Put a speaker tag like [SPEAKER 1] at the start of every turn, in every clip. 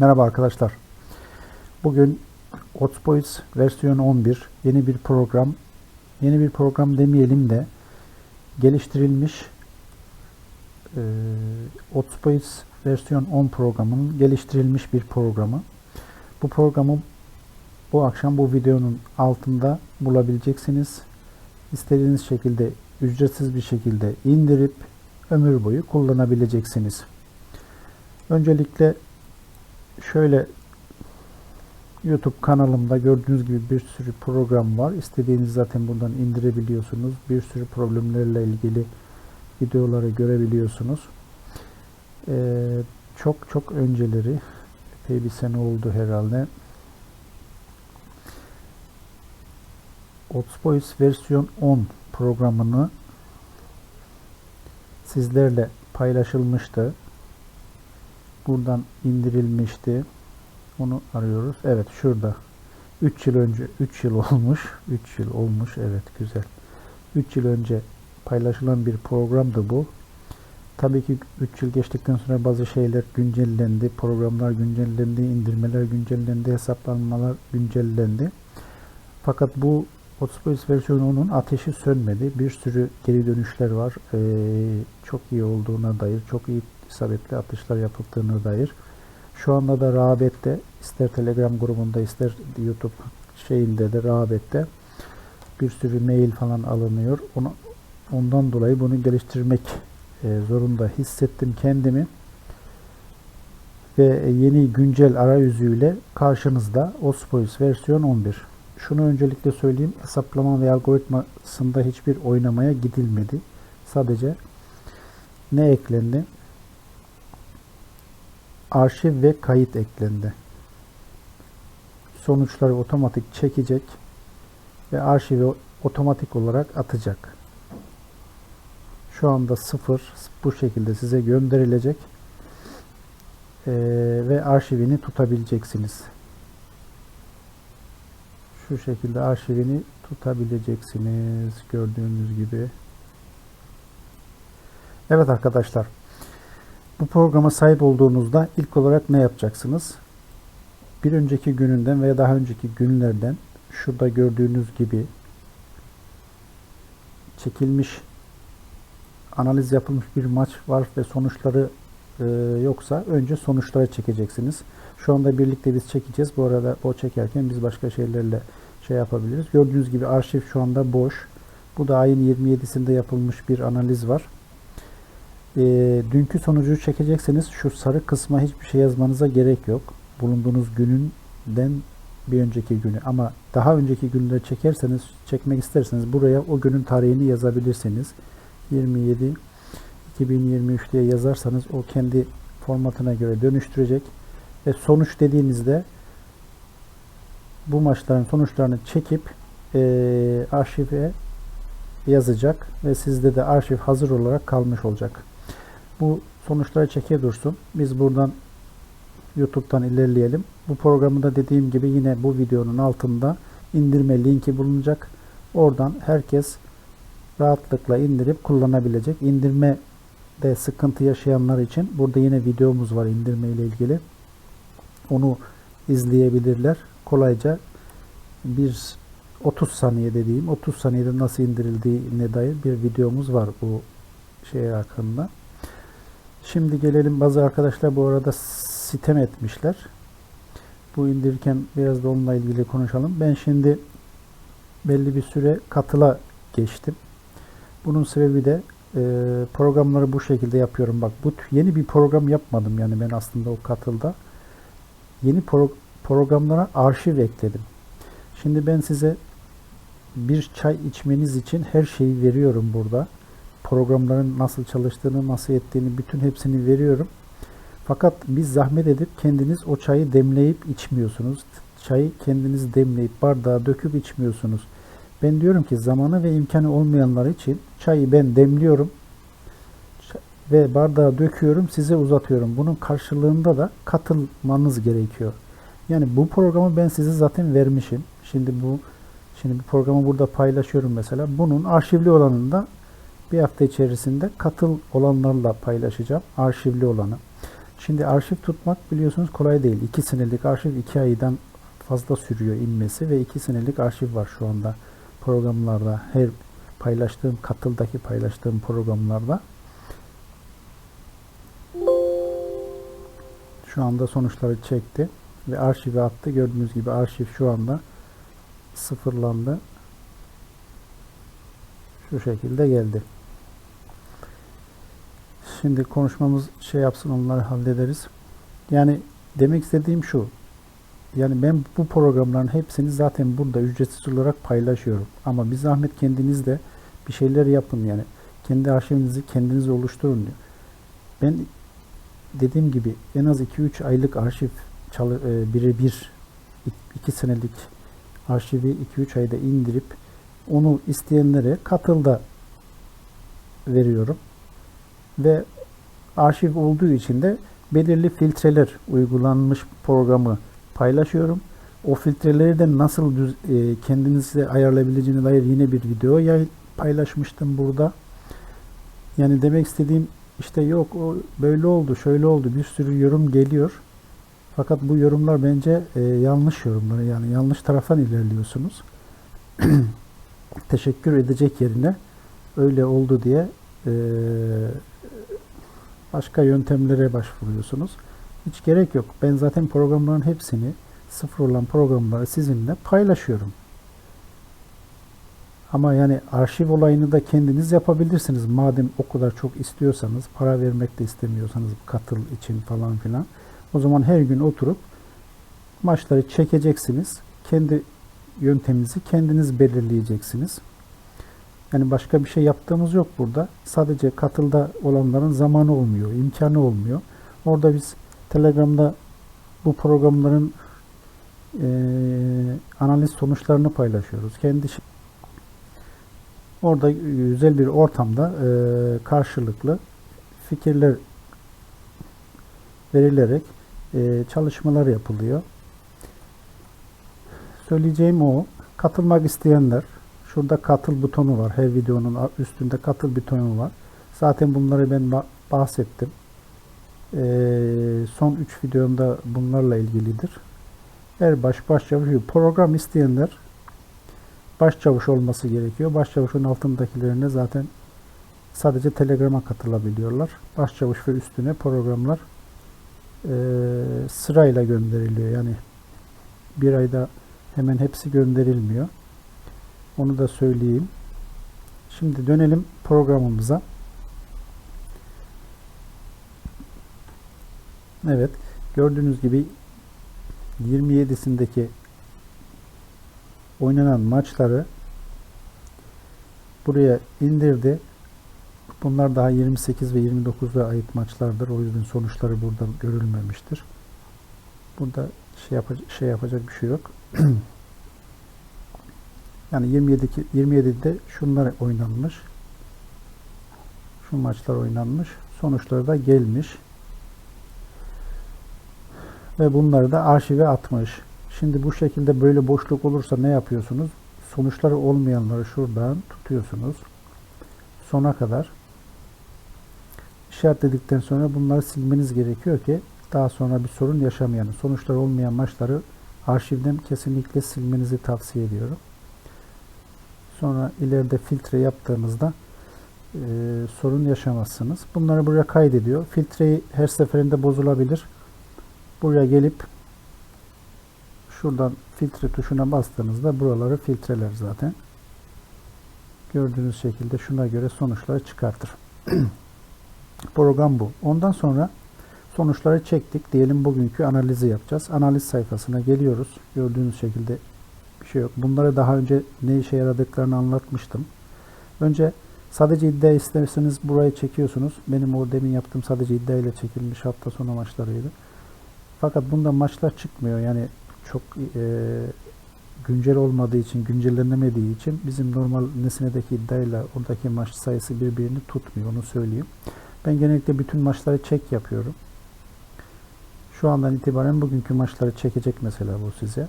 [SPEAKER 1] Merhaba arkadaşlar. Bugün Hotboys versiyon 11 yeni bir program. Yeni bir program demeyelim de geliştirilmiş e, Hotboys versiyon 10 programının geliştirilmiş bir programı. Bu programı bu akşam bu videonun altında bulabileceksiniz. İstediğiniz şekilde ücretsiz bir şekilde indirip ömür boyu kullanabileceksiniz. Öncelikle şöyle YouTube kanalımda gördüğünüz gibi bir sürü program var. İstediğiniz zaten buradan indirebiliyorsunuz. Bir sürü problemlerle ilgili videoları görebiliyorsunuz. Ee, çok çok önceleri epey bir sene oldu herhalde. Otsboys versiyon 10 programını sizlerle paylaşılmıştı. Buradan indirilmişti. Onu arıyoruz. Evet şurada. 3 yıl önce 3 yıl olmuş. 3 yıl olmuş. Evet güzel. 3 yıl önce paylaşılan bir programdı bu. Tabii ki 3 yıl geçtikten sonra bazı şeyler güncellendi. Programlar güncellendi, indirmeler güncellendi, hesaplanmalar güncellendi. Fakat bu Hotspot versiyonunun ateşi sönmedi. Bir sürü geri dönüşler var. Ee, çok iyi olduğuna dair, çok iyi isabetli atışlar yapıldığına dair. Şu anda da rağbette ister Telegram grubunda ister YouTube şeyinde de rağbette bir sürü mail falan alınıyor. Onu, ondan dolayı bunu geliştirmek e, zorunda hissettim kendimi. Ve yeni güncel arayüzüyle karşınızda Ospois versiyon 11. Şunu öncelikle söyleyeyim. Hesaplama ve algoritmasında hiçbir oynamaya gidilmedi. Sadece ne eklendi? arşiv ve kayıt eklendi. Sonuçları otomatik çekecek ve arşivi otomatik olarak atacak. Şu anda sıfır bu şekilde size gönderilecek ee, ve arşivini tutabileceksiniz. Şu şekilde arşivini tutabileceksiniz gördüğünüz gibi. Evet arkadaşlar. Bu programa sahip olduğunuzda ilk olarak ne yapacaksınız? Bir önceki gününden veya daha önceki günlerden şurada gördüğünüz gibi çekilmiş analiz yapılmış bir maç var ve sonuçları e, yoksa önce sonuçları çekeceksiniz. Şu anda birlikte biz çekeceğiz. Bu arada o çekerken biz başka şeylerle şey yapabiliriz. Gördüğünüz gibi arşiv şu anda boş. Bu da ayın 27'sinde yapılmış bir analiz var e, dünkü sonucu çekecekseniz şu sarı kısma hiçbir şey yazmanıza gerek yok. Bulunduğunuz gününden bir önceki günü ama daha önceki günleri çekerseniz çekmek isterseniz buraya o günün tarihini yazabilirsiniz. 27 2023 diye yazarsanız o kendi formatına göre dönüştürecek ve sonuç dediğinizde bu maçların sonuçlarını çekip e, arşive yazacak ve sizde de arşiv hazır olarak kalmış olacak. Bu sonuçları çeke dursun. Biz buradan YouTube'dan ilerleyelim. Bu programı da dediğim gibi yine bu videonun altında indirme linki bulunacak. Oradan herkes rahatlıkla indirip kullanabilecek. İndirme de sıkıntı yaşayanlar için burada yine videomuz var indirme ile ilgili. Onu izleyebilirler. Kolayca bir 30 saniye dediğim 30 saniyede nasıl indirildiğine dair bir videomuz var bu şey hakkında. Şimdi gelelim bazı arkadaşlar bu arada sitem etmişler. Bu indirirken biraz da onunla ilgili konuşalım. Ben şimdi belli bir süre katıla geçtim. Bunun sebebi de e, programları bu şekilde yapıyorum. Bak bu yeni bir program yapmadım yani ben aslında o katılda. Yeni pro programlara arşiv ekledim. Şimdi ben size bir çay içmeniz için her şeyi veriyorum burada programların nasıl çalıştığını, nasıl ettiğini, bütün hepsini veriyorum. Fakat biz zahmet edip kendiniz o çayı demleyip içmiyorsunuz. Çayı kendiniz demleyip bardağa döküp içmiyorsunuz. Ben diyorum ki zamanı ve imkanı olmayanlar için çayı ben demliyorum ve bardağa döküyorum, size uzatıyorum. Bunun karşılığında da katılmanız gerekiyor. Yani bu programı ben size zaten vermişim. Şimdi bu şimdi bu programı burada paylaşıyorum mesela. Bunun arşivli olanında bir hafta içerisinde katıl olanlarla paylaşacağım. Arşivli olanı. Şimdi arşiv tutmak biliyorsunuz kolay değil. 2 senelik arşiv 2 aydan fazla sürüyor inmesi ve 2 senelik arşiv var şu anda programlarda. Her paylaştığım, katıldaki paylaştığım programlarda. Şu anda sonuçları çekti ve arşive attı. Gördüğünüz gibi arşiv şu anda sıfırlandı. Şu şekilde geldi. Şimdi konuşmamız şey yapsın onları hallederiz. Yani demek istediğim şu. Yani ben bu programların hepsini zaten burada ücretsiz olarak paylaşıyorum. Ama bir zahmet kendiniz de bir şeyler yapın yani. Kendi arşivinizi kendiniz oluşturun diyor. Ben dediğim gibi en az 2-3 aylık arşiv e, birebir 2 senelik arşivi 2-3 ayda indirip onu isteyenlere katılda veriyorum. Ve arşiv olduğu için de belirli filtreler uygulanmış programı paylaşıyorum. O filtreleri de nasıl düz, e, kendinize ayarlayabileceğine dair yine bir video paylaşmıştım burada. Yani demek istediğim işte yok o böyle oldu, şöyle oldu bir sürü yorum geliyor. Fakat bu yorumlar bence e, yanlış yorumlar. Yani yanlış taraftan ilerliyorsunuz. Teşekkür edecek yerine öyle oldu diye e, başka yöntemlere başvuruyorsunuz. Hiç gerek yok. Ben zaten programların hepsini sıfır olan programları sizinle paylaşıyorum. Ama yani arşiv olayını da kendiniz yapabilirsiniz. Madem o kadar çok istiyorsanız, para vermek de istemiyorsanız katıl için falan filan. O zaman her gün oturup maçları çekeceksiniz. Kendi yönteminizi kendiniz belirleyeceksiniz. Yani başka bir şey yaptığımız yok burada. Sadece katılda olanların zamanı olmuyor, imkanı olmuyor. Orada biz Telegram'da bu programların e, analiz sonuçlarını paylaşıyoruz. Kendi Orada güzel bir ortamda e, karşılıklı fikirler verilerek e, çalışmalar yapılıyor. Söyleyeceğim o. Katılmak isteyenler şurada katıl butonu var. Her videonun üstünde katıl butonu var. Zaten bunları ben bahsettim. E, son 3 videomda bunlarla ilgilidir. Erbaş, başçavuş, program isteyenler başçavuş olması gerekiyor. Başçavuşun altındakilerine zaten sadece Telegram'a katılabiliyorlar. Başçavuş ve üstüne programlar e, sırayla gönderiliyor. Yani bir ayda hemen hepsi gönderilmiyor. Onu da söyleyeyim. Şimdi dönelim programımıza. Evet. Gördüğünüz gibi 27'sindeki oynanan maçları buraya indirdi. Bunlar daha 28 ve 29'a ait maçlardır. O yüzden sonuçları burada görülmemiştir. Burada şey, yapacak, şey yapacak bir şey yok. yani 27'deki 27'de şunlar oynanmış. Şu maçlar oynanmış. Sonuçları da gelmiş. Ve bunları da arşive atmış. Şimdi bu şekilde böyle boşluk olursa ne yapıyorsunuz? Sonuçları olmayanları şuradan tutuyorsunuz. Sona kadar işaretledikten sonra bunları silmeniz gerekiyor ki daha sonra bir sorun yaşamayalım. Sonuçlar olmayan maçları arşivden kesinlikle silmenizi tavsiye ediyorum. Sonra ileride filtre yaptığınızda e, sorun yaşamazsınız. Bunları buraya kaydediyor. Filtreyi her seferinde bozulabilir. Buraya gelip şuradan filtre tuşuna bastığınızda buraları filtreler zaten. Gördüğünüz şekilde şuna göre sonuçları çıkartır. Program bu. Ondan sonra sonuçları çektik. Diyelim bugünkü analizi yapacağız. Analiz sayfasına geliyoruz. Gördüğünüz şekilde bir şey yok. Bunları daha önce ne işe yaradıklarını anlatmıştım. Önce sadece iddia isterseniz burayı çekiyorsunuz. Benim o demin yaptığım sadece iddia ile çekilmiş hafta sonu maçlarıydı. Fakat bunda maçlar çıkmıyor. Yani çok e, güncel olmadığı için, güncellenemediği için bizim normal nesnedeki iddiayla oradaki maç sayısı birbirini tutmuyor. Onu söyleyeyim. Ben genellikle bütün maçları çek yapıyorum. Şu andan itibaren bugünkü maçları çekecek mesela bu size.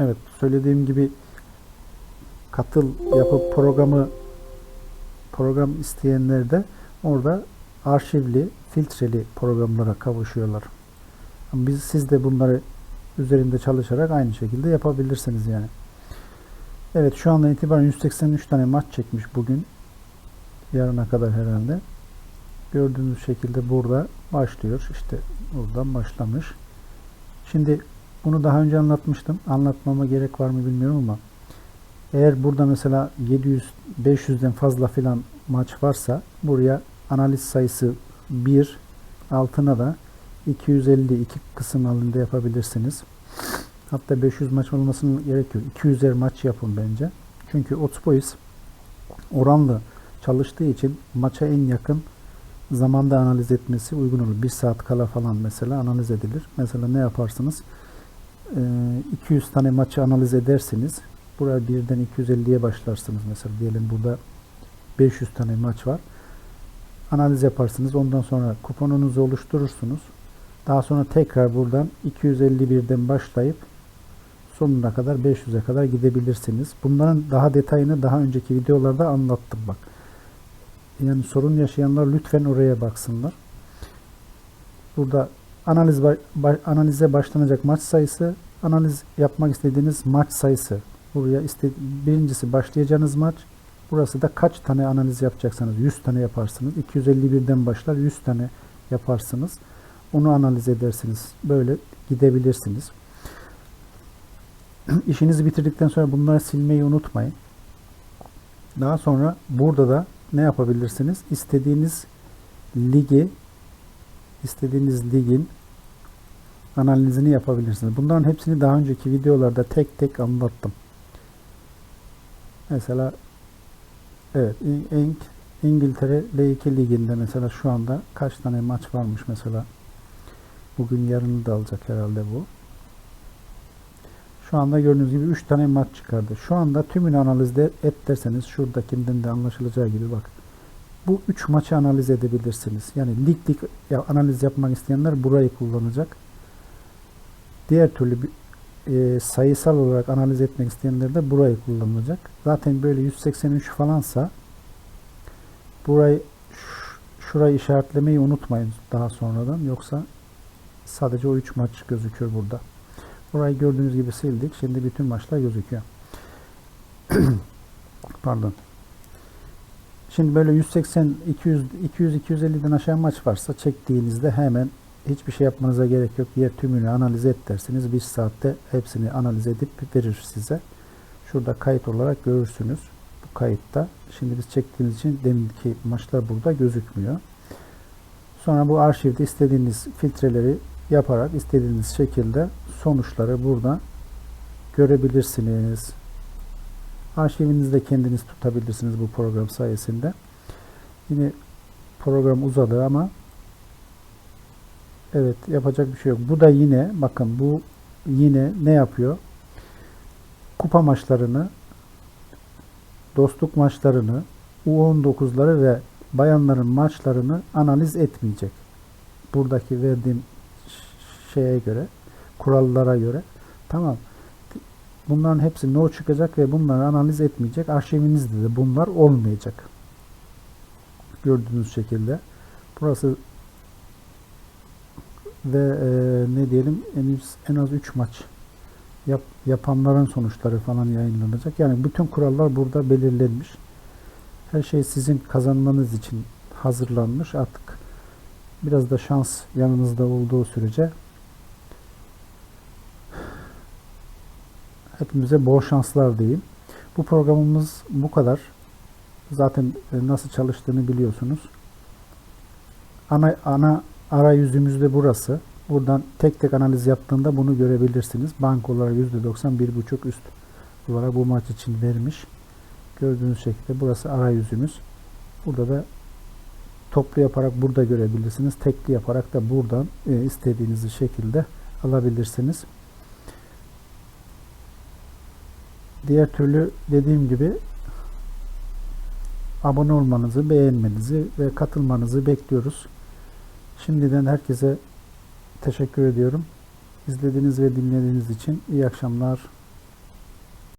[SPEAKER 1] Evet, söylediğim gibi katıl yapıp programı program isteyenler de orada arşivli, filtreli programlara kavuşuyorlar. Ama biz siz de bunları üzerinde çalışarak aynı şekilde yapabilirsiniz yani. Evet şu andan itibaren 183 tane maç çekmiş bugün. Yarına kadar herhalde. Gördüğünüz şekilde burada başlıyor. İşte buradan başlamış. Şimdi bunu daha önce anlatmıştım. Anlatmama gerek var mı bilmiyorum ama eğer burada mesela 700 500'den fazla filan maç varsa buraya analiz sayısı 1 altına da 250 iki kısım halinde yapabilirsiniz. Hatta 500 maç olmasının gerek yok. 200'er maç yapın bence. Çünkü Otboys oranlı çalıştığı için maça en yakın zamanda analiz etmesi uygun olur. 1 saat kala falan mesela analiz edilir. Mesela ne yaparsınız? Ee, 200 tane maçı analiz edersiniz. Buraya birden 250'ye başlarsınız mesela. Diyelim burada 500 tane maç var. Analiz yaparsınız. Ondan sonra kuponunuzu oluşturursunuz. Daha sonra tekrar buradan 251'den başlayıp sonuna kadar 500'e kadar gidebilirsiniz. Bunların daha detayını daha önceki videolarda anlattım bak. Yani sorun yaşayanlar lütfen oraya baksınlar. Burada analiz ba- analize başlanacak maç sayısı, analiz yapmak istediğiniz maç sayısı. Buraya iste birincisi başlayacağınız maç. Burası da kaç tane analiz yapacaksanız 100 tane yaparsınız. 251'den başlar 100 tane yaparsınız. Onu analiz edersiniz. Böyle gidebilirsiniz. İşinizi bitirdikten sonra bunları silmeyi unutmayın. Daha sonra burada da ne yapabilirsiniz? İstediğiniz ligi istediğiniz ligin analizini yapabilirsiniz. Bunların hepsini daha önceki videolarda tek tek anlattım. Mesela evet İng İngiltere L2 liginde mesela şu anda kaç tane maç varmış mesela bugün yarını da alacak herhalde bu. Şu anda gördüğünüz gibi 3 tane maç çıkardı. Şu anda tümünü analizde et derseniz şuradakinden de anlaşılacağı gibi bak. Bu 3 maçı analiz edebilirsiniz. Yani lig lig analiz yapmak isteyenler burayı kullanacak. Diğer türlü e, sayısal olarak analiz etmek isteyenler de burayı kullanacak. Zaten böyle 183 falansa burayı şurayı işaretlemeyi unutmayın daha sonradan. Yoksa sadece o 3 maç gözüküyor burada. Burayı gördüğünüz gibi sildik. Şimdi bütün maçlar gözüküyor. Pardon. Şimdi böyle 180, 200, 200, 250'den aşağı maç varsa çektiğinizde hemen hiçbir şey yapmanıza gerek yok. Diğer tümünü analiz et dersiniz. Bir saatte hepsini analiz edip verir size. Şurada kayıt olarak görürsünüz. Bu kayıtta. Şimdi biz çektiğimiz için deminki maçlar burada gözükmüyor. Sonra bu arşivde istediğiniz filtreleri yaparak istediğiniz şekilde sonuçları burada görebilirsiniz. Arşivinizde kendiniz tutabilirsiniz bu program sayesinde. Yine program uzadı ama evet yapacak bir şey yok. Bu da yine bakın bu yine ne yapıyor? Kupa maçlarını dostluk maçlarını U19'ları ve bayanların maçlarını analiz etmeyecek. Buradaki verdiğim şeye göre, kurallara göre. Tamam. Bunların hepsi no çıkacak ve bunları analiz etmeyecek. Arşivinizde de bunlar olmayacak. Gördüğünüz şekilde. Burası ve e, ne diyelim en en az 3 maç yap, yapanların sonuçları falan yayınlanacak. Yani bütün kurallar burada belirlenmiş. Her şey sizin kazanmanız için hazırlanmış. Artık biraz da şans yanınızda olduğu sürece hepimize bol şanslar diyeyim. Bu programımız bu kadar. Zaten e, nasıl çalıştığını biliyorsunuz. Ana ana arayüzümüz de burası. Buradan tek tek analiz yaptığında bunu görebilirsiniz. Bank olarak %90 1.5 üst olarak bu maç için vermiş. Gördüğünüz şekilde burası arayüzümüz. Burada da toplu yaparak burada görebilirsiniz. Tekli yaparak da buradan e, istediğiniz şekilde alabilirsiniz. Diğer türlü dediğim gibi abone olmanızı, beğenmenizi ve katılmanızı bekliyoruz. Şimdiden herkese teşekkür ediyorum. İzlediğiniz ve dinlediğiniz için iyi akşamlar.